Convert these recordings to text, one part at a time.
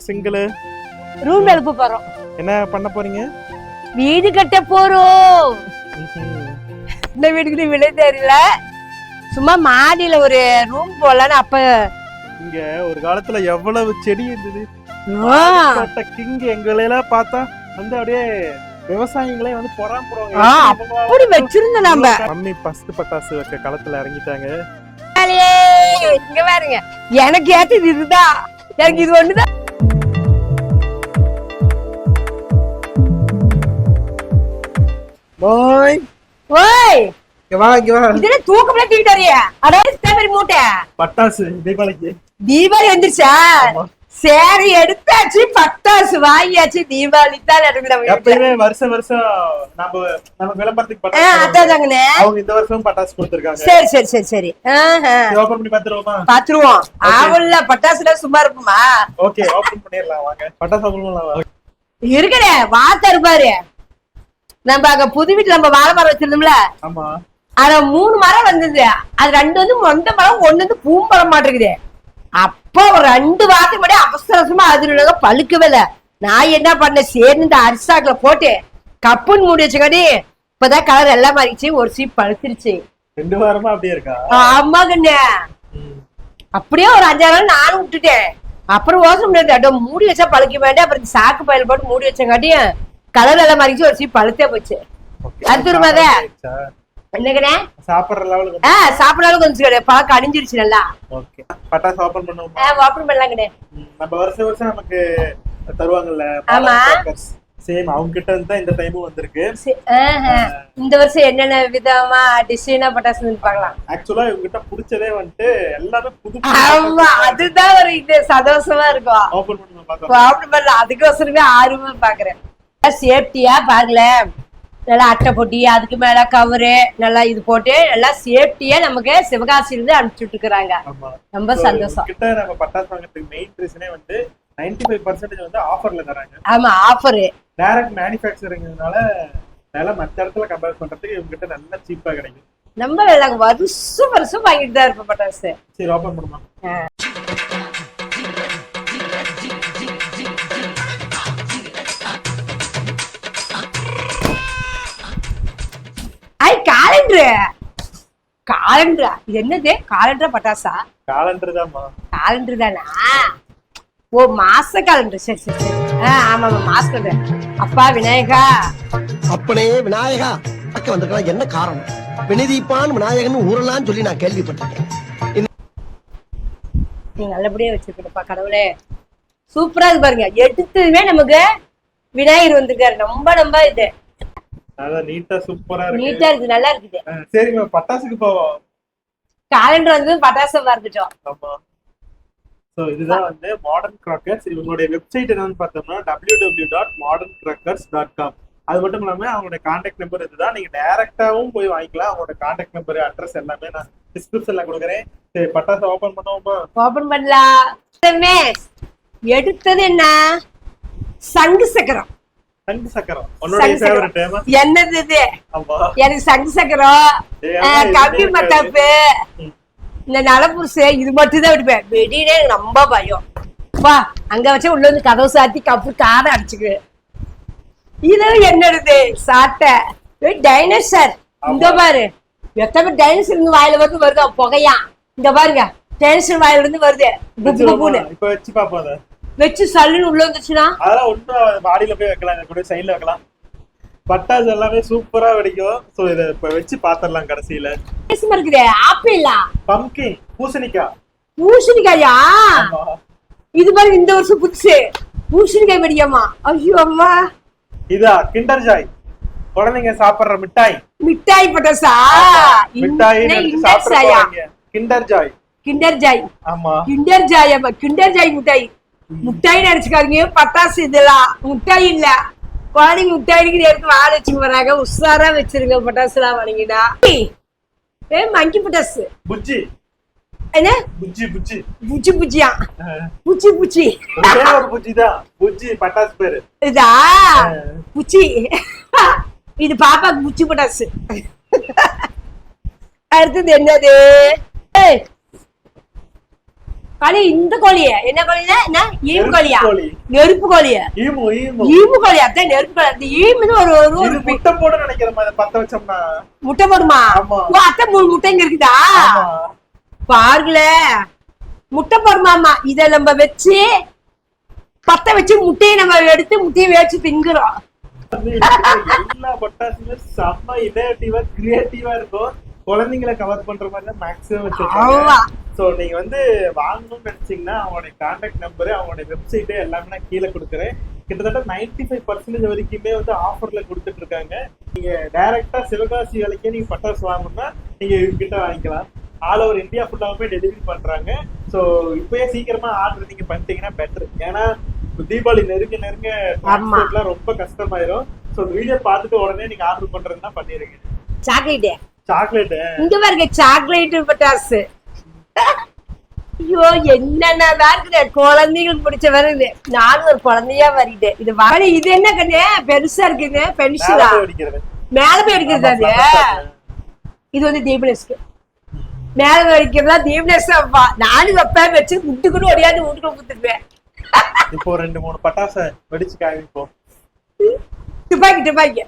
Single room எழுப்ப போறோம். என்ன பண்ண போறீங்க? வீடு கட்ட போறோம். இந்த வீட்டுக்கு விலை தெரியல சும்மா மாடியில ஒரு ரூம் போடலான்னு அப்ப இங்க ஒரு காலத்துல எவ்வளவு செடி இருந்தது? கிங் எங்களெல்லாம் பார்த்தா வந்து அப்படியே விவசாயிகளே வந்து பொறாம ஆ, அப்படி வச்சிருந்தோம் நம்ம மம்மி ஃபர்ஸ்ட் பட்டாசு வைக்க களத்துல இறங்கிட்டாங்க. இங்க பாருங்க. எனக்கு ஏத்தது இதுதான். எனக்கு இது ஒண்ணுதான். பாய். ஓய். இங்க இதுல தூக்கம்ல தேவை மூட்டை. பட்டாசு தீபாவளிக்கு. தீபாவளி வந்துருச்சா. சரி எடுத்தாச்சு பட்டாசு வாங்கியாச்சு தீபாவளி தான் நடக்குது. எப்பயுமே வருஷம் வருஷம் நம்ம நம்ம விளம்பரத்துக்கு பட்டாசு அதான். தாங்கண்ணே அவங்க இந்த வருஷம் பட்டாசு கொடுத்திருக்காங்க. சரி சரி சரி சரி. ஆஹா. ஓபன் பண்ணி பாத்துருவோமா பாத்துருவோம் ஆவல்ல பட்டாசுல சும்மா இருக்குமா? ஓகே ஓபன் பண்ணிடலாம் வாங்க. பட்டாசு ஓபன் பண்ணலாம் வாங்க. இருக்கடே வாத்தா இருப்பாரு. நம்ம அங்க புது வீட்டுல நம்ம வாழை மரம் வச்சிருந்தோம்ல? அதுல மூணு மரம் வந்தது. அது ரெண்டு வந்து மொந்த மரம் ஒண்ணு வந்து பூம்பழம் மாட்டிருக்குது. அப்போ ஒரு ரெண்டு வாரத்துக்கு முன்னாடி அவசர அவசரமா அது பழுக்கவே இல்ல. நான் என்ன பண்ணேன்? சேர்ந்து இந்த அரிசாக்குல போட்டு கப்புன்னு மூடி வச்சுக்காடி இப்பதான் கலர் எல்லாம் மாறிடுச்சு. ஒரு சீப் பழுத்துருச்சு. ரெண்டு வாரமா அப்படியே இருக்கா? ஆமா கண்ணே. அப்படியே ஒரு அஞ்சாறு நாள் நானும் விட்டுட்டேன். அப்புறம் யோசனை முடியாது. மூடி வச்சா பழுக்க வேண்டாம் அப்புறம் சாக்கு பயில போட்டு மூடி வச்சங்காட்டியும் கலர் எல்லாம் மாறிச்சு ஒரு சீப் பழுத்தே போச்சு. அது திரும்பாத? என்னங்கண்ணே? சாப்பிடுற லெவலுக்கு ஆ கொஞ்சம் கிடையாது பழக்கம் அணிஞ்சிருச்சு நல்லா. ஓகே. பட்டாசு ஓபன் பண்ணுவோமா? ஆ ம், நம்ம வருஷம் வருஷம் நமக்கு தருவாங்கல்ல ஆமா. சேம் அவங்க கிட்ட இருந்து தான் இந்த டைமும் வந்திருக்கு. இந்த வருஷம் என்னென்ன விதமா டிசைனா பட்டாசு பார்க்கலாம். ஆக்சுவலா இவங்க கிட்ட பிடிச்சதே வந்துட்டு எல்லாமே புது ஆமா அதுதான் ஒரு இது. சந்தோஷமா இருக்கும். ஓபன் பண்ணி பார்த்தோம் ஓப்பன் பண்ணலாம். அதுக்கோசரமே ஆர்வமா பாக்குறேன் சேஃப்டியா பாக்கல நல்லா அட்டை போட்டி அதுக்கு மேல கவரு நல்லா இது போட்டு நல்லா சேஃப்டியா நமக்கு சிவகாசியில இருந்து அனுப்பிச்சுட்டு இருக்கிறாங்க ரொம்ப சந்தோஷம். இவங்க கிட்ட நம்ம பட்டாசு வாங்குறதுக்கு மெயின் ரீசனே வந்து 95% ஃபைவ் பர்சன்டேஜ் வந்து ஆஃபர்ல தராங்க. ஆமா ஆஃபரு டைரக்ட் மேனுஃபேக்சரிங்னால அதனால மத்த இடத்துல கம்பேர் பண்றதுக்கு இவங்க கிட்ட நல்லா சீப்பா கிடைக்கும். நம்ம வருஷம் வருஷம் வாங்கிட்டு தான் இருப்போம் பட்டாசு. சரி ஓபன் பண்ணுமா? காலண்டர் காலண்டரா இது என்னது? காலண்டரா பட்டாசா? காலண்டர் தான்மா காலண்டர் தானா ஓ மாச காலண்டர் சரி சரி சரி. ஆமா ஆமா மாச காலண்டர் அப்பா விநாயகா. அப்பனே விநாயகா. பக்கம் வந்திருக்கலாம் என்ன காரணம்? வினிதீப்பான் விநாயகன் ஊரெல்லாம் சொல்லி நான் கேள்விப்பட்டிருக்கேன். நீ நல்லபடியா வச்சிருக்கணும்ப்பா கடவுளே. சூப்பரா இருக்கு பாருங்க. எடுத்ததுமே நமக்கு விநாயகர் வந்திருக்காரு. ரொம்ப ரொம்ப இது. அதான் நீட்டா சூப்பரா இருக்கு. நீட்டா இருக்கு நல்லா இருக்குது. சரிங்க பட்டாசுக்கு போவோம். காலண்டர் வந்து பட்டாசு ஆமா. சோ இதுதான் வந்து மாடர்ன் கிராக்கர்ஸ் இவங்களுடைய வெப்சைட் என்னன்னு பார்த்தோம்னா W W dot modern crackers dot com அது மட்டும் இல்லாம அவங்களோட கான்டாக்ட் நம்பர் இதுதான். நீங்க டைரக்டாவும் போய் வாங்கிக்கலாம். அவங்களோட கான்டாக்ட் நம்பர் அட்ரஸ் எல்லாமே நான் டிஸ்கிரிப்ஷன்ல கொடுக்குறேன். சரி பட்டாசு ஓபன் பண்ணுவோமா? ஓபன் பண்ணலாம். எடுத்தது என்ன? சங்கு சக்கரம். சங்கு சக்கரம். என்னது இது? எனக்கு சங்கு சக்கரம். கம்பி மத்தாப்பு. இந்த நலப்புருசு இது மட்டும் தான் விடுவேன் வெடினே எனக்கு ரொம்ப பயம். வா அங்க வச்சு உள்ள வந்து கதவு சாத்தி கப்பு காரை அடிச்சுக்கு. இது என்னடுது சாட்டை டைனோசர் இந்த பாரு. எத்தனை டைனோசர் இருந்து வாயில வந்து வருது. புகையா இந்த பாருங்க. டைனோசர் வாயில இருந்து வருது. வச்சு சல்லுன்னு உள்ள வந்துச்சுன்னா? அதெல்லாம் ஒன்றும் மாடியில போய் வைக்கலாம் கூட சைட்ல வைக்கலாம். பட்டாசு எல்லாமே சூப்பரா வெடிக்கும். சோ இதை இப்ப வச்சு பாத்திரலாம் கடைசியில. வித்தியாசமா இருக்குதே ஆப்பிளா? பம்கின் பூசணிக்காய். பூசணிக்காயா. இது பாருங்க இந்த வருஷம் புதுசு. பூசணிக்காய் வெடியாமா? ஐயோ அம்மா. இதா கிண்டர் ஜாய் குழந்தைங்க சாப்பிடுற மிட்டாய். மிட்டாய் பட்டாசா? மிட்டாய் ஜாயா கிண்டர் ஜாய் கிண்டர் ஜாய் ஆமா. கிண்டர் ஜாய் அம்மா கிண்டர் ஜாய் மிட்டாய். முட்டாய் நினைச்சுக்காதீங்க. பட்டாசு இதெல்லாம் முட்டாய் இல்ல. குழந்தைங்க முட்டாய்க்கு எடுத்து வாழ வச்சு வராங்க உஷாரா வச்சிருங்க பட்டாசுலாம் வாங்கினா ஏ மங்கி பட்டாசு. புஜ்ஜி. என்ன? புஜ்ஜி புஜ்ஜி. புச்சி புச்சியா புச்சி புச்சி ஒரே ஒரு புஜ்ஜி தான். புஜ்ஜி பட்டாசு பேரு. இதா? புச்சி இது பாப்பாக்கு புச்சி பட்டாசு. அடுத்தது என்னது? ஏய், களி இந்த கோழிய என்ன கோழியா என்ன ஈமு கோழியா கோழி நெருப்பு கோழிய ஈமு ஈமு ஈமு கோழி அதான் நெருப்பு கோழி ஈமுன்னு ஒரு ஒரு முட்டை போட நினைக்கிற மாதிரி பத்த வச்சோம்னா முட்டை போடுமா அத்தை மூணு முட்டை இங்க இருக்குதா. பாருங்களே முட்டை போடுமாமா இத நம்ம வச்சு பத்த வச்சு முட்டையை நம்ம எடுத்து முட்டையை வேச்சு திங்குறோம் எல்லா செம்ம இனோவேட்டிவா கிரியேட்டிவா இருக்கும் குழந்தைங்களை கவர் பண்ற மாதிரி தான் மேக்ஸிமம் வச்சிருக்காங்க ஆமா. சோ நீங்க வந்து வாங்கணும்னு நினைச்சீங்கன்னா அவங்களுடைய கான்டாக்ட் நம்பர் அவங்களுடைய வெப்சைட் எல்லாமே நான் கீழே கொடுக்குறேன். கிட்டத்தட்ட 95% ஃபைவ் பர்சன்டேஜ் வரைக்குமே வந்து ஆஃபர்ல கொடுத்துட்டு இருக்காங்க. நீங்க டைரக்டா சிவகாசி வேலைக்கே நீங்க பட்டாசு வாங்கணும்னா நீங்க இவங்க கிட்ட வாங்கிக்கலாம் ஆல் ஓவர் இந்தியா ஃபுல்லாவுமே டெலிவரி பண்றாங்க. ஸோ இப்பயே சீக்கிரமா ஆர்டர் நீங்க பண்ணிட்டீங்கன்னா பெட்டர் ஏன்னா தீபாவளி நெருங்க நெருங்க transportலாம் ரொம்ப கஷ்டமாயிரும். ஸோ வீடியோ பார்த்துட்டு உடனே நீங்க ஆர்டர் பண்றதுன்னா பண்ணிருங்க சாக்லேட்டு சாக்லேட் இங்க பாருங்க சாக்லேட் பட்டாசு. ஐயோ என்னென்னதான் இருக்குது குழந்தைங்களுக்கு பிடிச்ச வருது நானும் ஒரு குழந்தையா வருது இது வர இது என்ன கண்ணு? பெருசா இருக்குங்க பென்சிலா மேல போய் அடிக்கிறது. அது இது வந்து தீபனஸ்க்கு மேல போய் அடிக்கிறதா தீபனஸ் அப்பா. நானும் வைப்பேன் வச்சு முட்டுக்குன்னு ஒடியாந்து வீட்டுக்குள்ள கொடுத்துருப்பேன் இப்போ ரெண்டு மூணு பட்டாசை வெடிச்சு காமிப்போம் துப்பாக்கி துப்பாக்கி.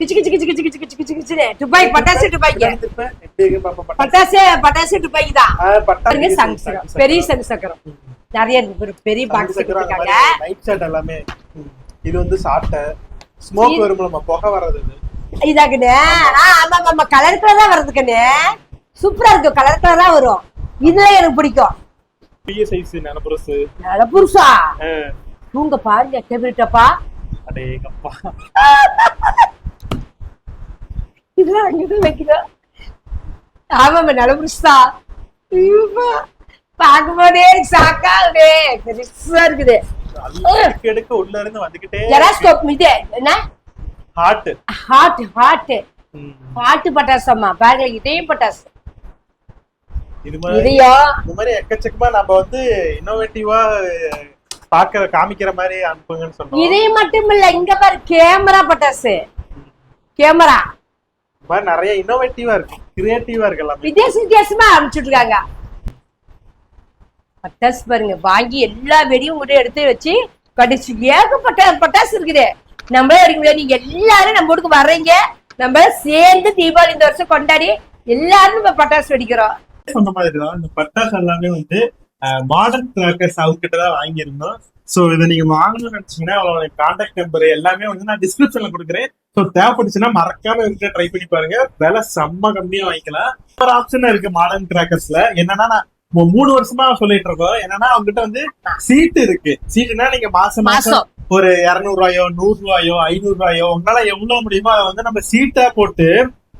கிச்சு கிச்சு கிச்சு கிச்சு கிச்சு கிச்சு கிச்சு கிச்சுன்னு. துப்பாக்கி பட்டாசு துப்பாக்கி எடுத்துப்பேன். எப்படி இருக்கு பாப்போம் பட்டாசு. பட்டாசு துப்பாக்கி தான். பாருங்க சங்கு சக்கரம். பெரிய சங்கு சக்கரம். நிறைய இருக்கு. பெரிய பாக்ஸ் ஷாட் எல்லாமே. இது வந்து சாட்டை ஸ்மோக் வரும் நம்ம புகை வர்றது இது. இதாக்குண்ணே ஆ, ஆமா ஆமா கலர் கலர் தான் வருது கண்ணு. சூப்பரா இருக்கும். கலர் கலர் தான் வரும். இதுல எனக்கு பிடிக்கும். பெரிய சைஸ் நினப்புரசு. நல்ல புருஷா தூங்க பாருங்க. டெபிரிட்டப்பா அடேங்கப்பா. இதெல்லாம் அங்கதான் வைக்கிறோம் ஆமாம் நல்ல புருஷா பார்க்கும்போதே எனக்கு சாக்காவுதே பெருசா இருக்குது. எடுக்க உள்ள இருந்து வந்துகிட்டே ஜெராஸ்கோப் இது என்ன? ஹார்ட் ஹாட் ஹாட் ஹாட் பட்டாசம்மா பாருங்க இதையும் பட்டாசு இது மாதிரி இந்த மாதிரி எக்கச்சக்கமா நம்ம வந்து இன்னோவேட்டிவா பாக்க காமிக்கிற மாதிரி அனுப்புங்கன்னு சொன்னோம். இதையும் மட்டும் இல்ல இங்க பாரு கேமரா பட்டாசு கேமரா மாதிரி நிறைய இன்னோவேட்டிவா இருக்கு. கிரியேட்டிவா இருக்கு எல்லாமே. வித்தியாச வித்தியாசமா அனுப்பிச்சுட்டு இருக்காங்க பட்டாசு பாருங்க வாங்கி எல்லா வெடியும் கூட எடுத்து வச்சு கடிச்சு ஏகப்பட்ட பட்டாசு இருக்குது. நம்மளே அடிக்க முடியாது நீங்க எல்லாரும் நம்ம வீட்டுக்கு வர்றீங்க. நம்ம சேர்ந்து தீபாவளி இந்த வருஷம் கொண்டாடி எல்லாரும் நம்ம பட்டாசு வெடிக்கிறோம். சொன்ன மாதிரி தான் இந்த பட்டாசு எல்லாமே வந்து மாடர்ன் கிராக்கர்ஸ் அவர்கிட்ட தான் வாங்கியிருந்தோம். ஸோ இதை நீங்க வாங்கணும்னு நினைச்சீங்கன்னா அவளோட கான்டாக்ட் நம்பர் எல்லாமே வந்து நான் டிஸ்கிரிப்ஷன்ல கொடுக்குறேன். ஸோ தேவைப்பட்டுச்சுன்னா மறக்காம இவர்கிட்ட ட்ரை பண்ணி பாருங்க. விலை செம்ம கம்மியா வாங்கிக்கலாம். ஒரு ஆப்ஷன் இருக்கு மாடர்ன் கிராக்கர்ஸ்ல என்னன்னா நான் மூணு வருஷமா சொல்லிட்டு இருக்கோம். என்னன்னா அவங்ககிட்ட வந்து சீட்டு இருக்கு. சீட்டுனா நீங்க மாசம் மாசம் மாசம். ஒரு இருநூறு ரூபாயோ நூறு ரூபாயோ ஐநூறு ரூபாயோ உங்களால எவ்வளவு முடியுமோ அதை வந்து நம்ம சீட்டா போட்டு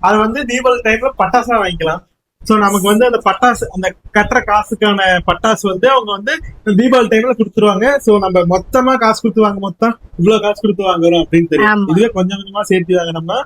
அதை வந்து தீபாவளி டைம்ல பட்டாசா வாங்கிக்கலாம். சோ நமக்கு வந்து அந்த பட்டாசு அந்த கட்டுற காசுக்கான பட்டாசு வந்து அவங்க வந்து தீபாவளி டைம்ல கொடுத்துருவாங்க. சோ நம்ம மொத்தமா காசு கொடுத்து வாங்க மொத்தம் இவ்வளவு காசு கொடுத்து வாங்குறோம் அப்படின்னு தெரியும். இதுவே கொஞ்சம் கொஞ்சமா சேர்த்து வாங்கினோம்னா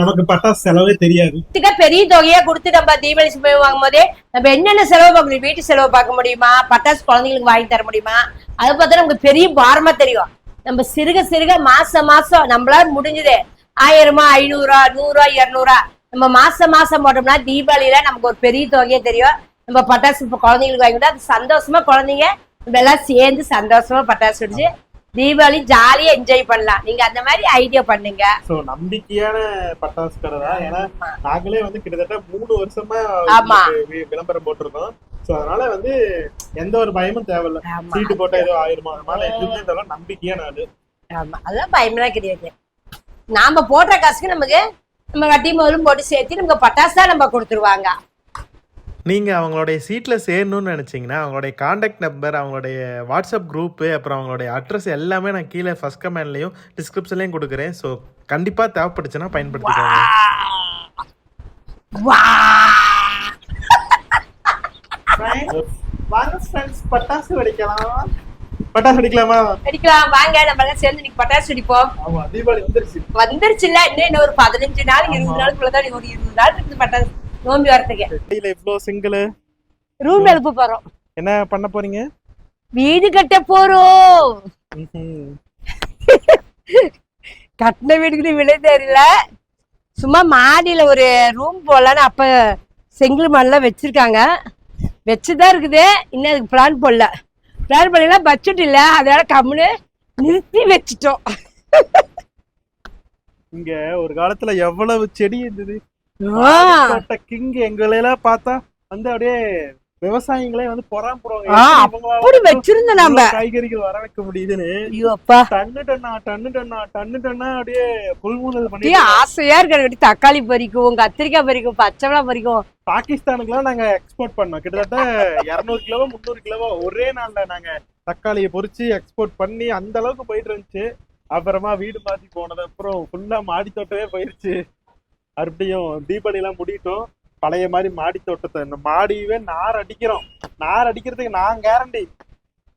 நமக்கு பட்டாசு செலவே தெரியாது. பெரிய தொகையா கொடுத்து நம்ம தீபாவளி சுமை வாங்கும் போதே நம்ம என்னென்ன செலவு பார்க்க முடியும்? வீட்டு செலவு பார்க்க முடியுமா? பட்டாசு குழந்தைங்களுக்கு வாங்கி தர முடியுமா? அது பார்த்தா நமக்கு பெரிய பாரமா தெரியும். நம்ம சிறுக சிறுக மாசம் மாசம் நம்மளால முடிஞ்சது ஆயிரமா ஐநூறா நூறா இருநூறா. நம்ம மாசம் மாசம் போட்டோம்னா தீபாவளியில நமக்கு ஒரு பெரிய தொகையே தெரியும். நம்ம பட்டாசு குழந்தைங்களுக்கு வாங்கி கொடுத்தா அது சந்தோஷமா குழந்தைங்க நம்ம எல்லாம் சேர்ந்து சந்தோஷமா பட்டாசு வெடிச்சு தீபாவளி ஜாலியா என்ஜாய் பண்ணலாம். நீங்க அந்த மாதிரி ஐடியா பண்ணுங்க. சோ நம்பிக்கையான பட்டாசு கடை தான் ஏன்னா நாங்களே வந்து கிட்டத்தட்ட மூணு வருஷமா ஆமா. விளம்பரம் போட்டிருக்கோம் சோ அதனால வந்து எந்த ஒரு பயமும் தேவையில்ல. சீட்டு போட்டா ஏதோ ஆயிருமா? அதனால எதுவுமே இதெல்லாம் நம்பிக்கையான அது ஆமா. அதெல்லாம் பயமெல்லாம் கிடையாது. நாம போடுற காசுக்கு நமக்கு நம்ம கட்டி முதலும் போட்டு சேர்த்து நமக்கு பட்டாசு தான் நம்ம கொடுத்துருவாங்க நீங்கள் அவங்களுடைய சீட்டில் சேரணும்னு நினச்சிங்கன்னா அவங்களுடைய காண்டாக்ட் நம்பர் அவங்களுடைய வாட்ஸ்அப் குரூப்பு அப்புறம் அவங்களுடைய அட்ரஸ் எல்லாமே நான் கீழே ஃபஸ்ட் கமெண்ட்லேயும் டிஸ்கிரிப்ஷன்லேயும் கொடுக்குறேன் ஸோ கண்டிப்பாக தேவைப்பட்டுச்சுன்னா பயன்படுத்திக்கோங்க வா வாங்க ஃப்ரெண்ட்ஸ் பட்டாசு வெடிக்கலாம் பட்டாசு வெடிக்கலாமா? வெடிக்கலாம். வாங்க நம்ம எல்லாம் சேர்ந்து இன்னைக்கு பட்டாசு வெடிப்போம். ஆமா தீபாவளி வந்துருச்சு. வந்துருச்சுல்ல. இன்னும் இன்னும் ஒரு பதினஞ்சு நாள் இருபது நாளுக்குள்ளதான் ஒரு இருபது நாள் இருக்குது பட்டாசு நோம்பி வரத்துக்கு கையில இவ்ளோ சிங்கிள். ரூம் எழுப்ப போறோம். என்ன பண்ண போறீங்க? வீடு கட்ட போறோம். கட்டின வீடுக்கு விலை தெரியல. சும்மா மாடியில ஒரு ரூம் போடலான்னு அப்ப செங்கல் மண்ணெல்லாம் வச்சிருக்காங்க. வச்சுதான் இருக்குது. இன்னும் அதுக்கு பிளான் போடல. பிளான் பண்ணல பட்ஜெட் இல்ல. அதனால கம்முன்னு நிறுத்தி வச்சுட்டோம். இங்க ஒரு காலத்துல எவ்வளவு செடி இருந்தது? கிங் எங்களெல்லாம் பார்த்தா வந்து அப்படியே விவசாயிகளே வந்து அப்படி வச்சிருந்தோம் நம்ம காய்கறிகள் வர வைக்க முடியுதுன்னு ஐயோ அப்பா. டன்னு டன்னா டன்னு டன்னா டன்னு டன்னா அப்படியே கொள்முதல் பண்ணி ஆசையா இருக்கு எனக்கு அப்படியே தக்காளி பறிக்கும் கத்திரிக்காய் பறிக்கும் பச்சை மிளகா பறிக்கும். பாகிஸ்தானுக்குலாம் நாங்க எக்ஸ்போர்ட் பண்ணோம். கிட்டத்தட்ட இருநூறு கிலோவோ முந்நூறு கிலோவோ ஒரே நாள்ல நாங்க தக்காளியை பொரிச்சு எக்ஸ்போர்ட் பண்ணி அந்த அளவுக்கு போயிட்டு இருந்துச்சு. அப்புறமா வீடு மாத்தி போனது அப்புறம் ஃபுல்லா மாடி தோட்டமே போயிருச்சு. மறுபடியும் தீபாவளி எல்லாம் முடிட்டோம் பழைய மாதிரி மாடி தோட்டத்தை இந்த மாடியவே நார் அடிக்கிறோம். நார் அடிக்கிறதுக்கு நான் கேரண்டி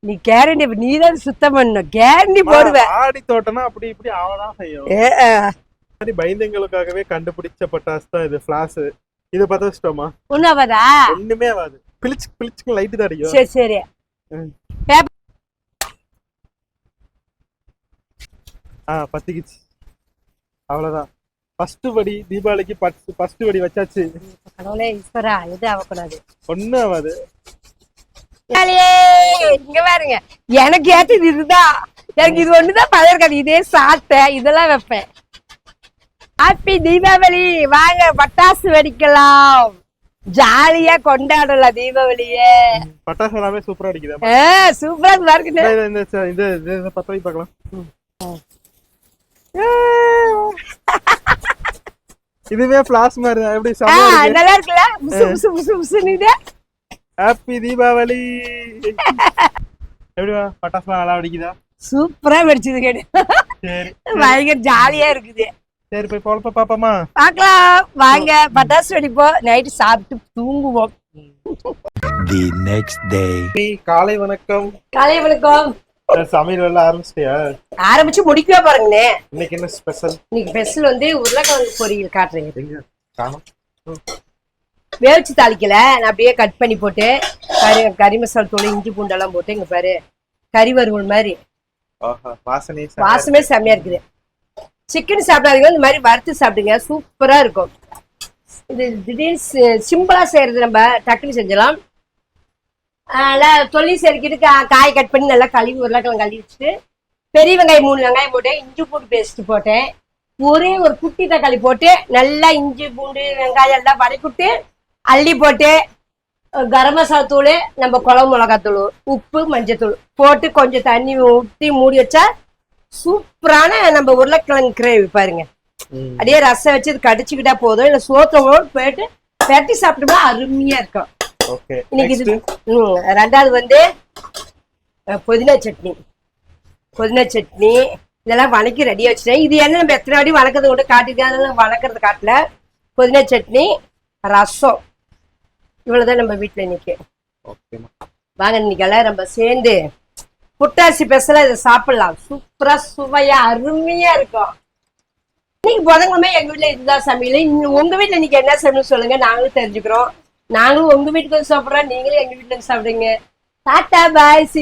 நீ கேரண்டி நீ தான் சுத்தம் பண்ணணும். கேரண்டி போடுவேன். மாடி தோட்டம்னா அப்படி இப்படி ஆவதான் செய்யும் பயந்தங்களுக்காகவே கண்டுபிடிச்ச பட்டாசு தான் இது பிளாஸ் இதை பத்த வச்சிட்டோமா? உண்ணாவதா ஒண்ணுமே ஆகாது பிளிச்சு பிளிச்சுக்கு லைட்டு தான் அடிக்கும். சரி சரி. ஆ பத்திக்கிச்சு. அவ்வளவுதான். ஃபர்ஸ்ட் படி தீபாவளிக்கு ஃபர்ஸ்ட் படி வச்சாச்சு. கடவுளே ஈஸ்வரா எது ஆகக்கூடாது ஒண்ணும் ஆகாது இங்க பாருங்க. எனக்கு ஏத்தது இதுதான் எனக்கு இது ஒண்ணுதான் பதம் இருக்காது. இதே சாப்பிட்டேன் இதெல்லாம் வைப்பேன். ஹாப்பி தீபாவளி. வாங்க பட்டாசு வெடிக்கலாம். ஜாலியா கொண்டாடலாம் தீபாவளியே. பட்டாசு எல்லாமே சூப்பரா அடிக்குது? சூப்பரா இருக்கு பாருங்க. இந்த- இந்த பத்த பார்க்கலாம். இதுவே பிளாஸ் மாதிரி தான். எப்படி நல்லா இருக்குல்ல? புசு புசு புசு புசுன்னு இது. ஹாப்பி தீபாவளி எப்படிவா பட்டாசுலாம் நல்லா வெடிக்குதா? சூப்பரா வெடிச்சது கேடு சரி பயங்கர ஜாலியா இருக்குது. சரி போய் பொழப்ப பாப்போமா? பார்க்கலாம் வாங்க பட்டாசு வெடிப்போம் நைட்டு சாப்பிட்டு தூங்குவோம். தி நெக்ஸ்ட் டே காலை வணக்கம். காலை வணக்கம். சமையல் எல்லாம் ஆரம்பிச்சிட்டியா? ஆரம்பிச்சு முடிக்கவே பாருங்கண்ணே. இன்னைக்கு என்ன ஸ்பெஷல் இன்னைக்கு ஸ்பெஷல் வந்து உருளைக்கிழங்கு பொரியல் காட்டுறேங்க. வேவிச்சு தாளிக்கல. நான் அப்படியே கட் பண்ணி போட்டு கறி கறி மசாலா தூள் இஞ்சி பூண்டெல்லாம் போட்டு இங்க பாரு கறி வறுவல் மாதிரி. வாசமே செம்மையா இருக்குது. சிக்கன் சாப்பிடாதீங்க இந்த மாதிரி வறுத்து சாப்பிடுங்க சூப்பரா இருக்கும். இது திடீர்னு சிம்பிளா செய்யறது நம்ம டக்குன்னு செஞ்சலாம் நல்லா தொல்லி செருக்கிட்டு காய் கட் பண்ணி நல்லா கழுவி உருளைக்கிழங்கு கழுவி வச்சுட்டு பெரிய வெங்காயம் மூணு வெங்காயம் போட்டேன் இஞ்சி பூண்டு பேஸ்ட் போட்டேன். ஒரே ஒரு குட்டி தக்காளி போட்டு நல்லா இஞ்சி பூண்டு வெங்காயம் எல்லாம் வதக்கிவிட்டு அள்ளி போட்டு கரம் மசாலா தூள் நம்ம குழம்பு மிளகாத்தூள் உப்பு மஞ்சத்தூள் போட்டு கொஞ்சம் தண்ணி ஊற்றி மூடி வச்சா சூப்பரான நம்ம உருளைக்கிழங்கு கிரேவி பாருங்க. அப்படியே ரசம் வச்சு இது கடிச்சுக்கிட்டா போதும். இல்லை சோத்தோட போயிட்டு பெரட்டி சாப்பிட்டோம்னா அருமையா இருக்கும். இன்னைக்கு இது ரெண்டாவது வந்து புதினா சட்னி. புதினா சட்னி. இதெல்லாம் வணக்கி ரெடியா வச்சுட்டேன். இது என்ன நம்ம எத்தனை வாட்டி வணக்கிறது கூட காட்டிட்டு வணக்கிறது காட்டல. புதினா சட்னி ரசம். இவ்வளவுதான் நம்ம வீட்டுல இன்னைக்கு. வாங்க இன்னைக்கெல்லாம் நம்ம சேர்ந்து புட்டாசி பெசல இதை சாப்பிடலாம். சூப்பரா சுவையா அருமையா இருக்கும். இன்னைக்கு புதன்கிழமை எங்க வீட்டுல இதுதான் சமையல். உங்க வீட்டுல இன்னைக்கு என்ன சமையல் சொல்லுங்க. நாங்களும் தெரிஞ்சுக்கிறோம். நாங்களும் உங்க வீட்டுக்கு வந்து சாப்பிடுறோம் நீங்களும் எங்க வீட்டுல வந்து சாப்பிடுங்க டாட்டா பாய் சி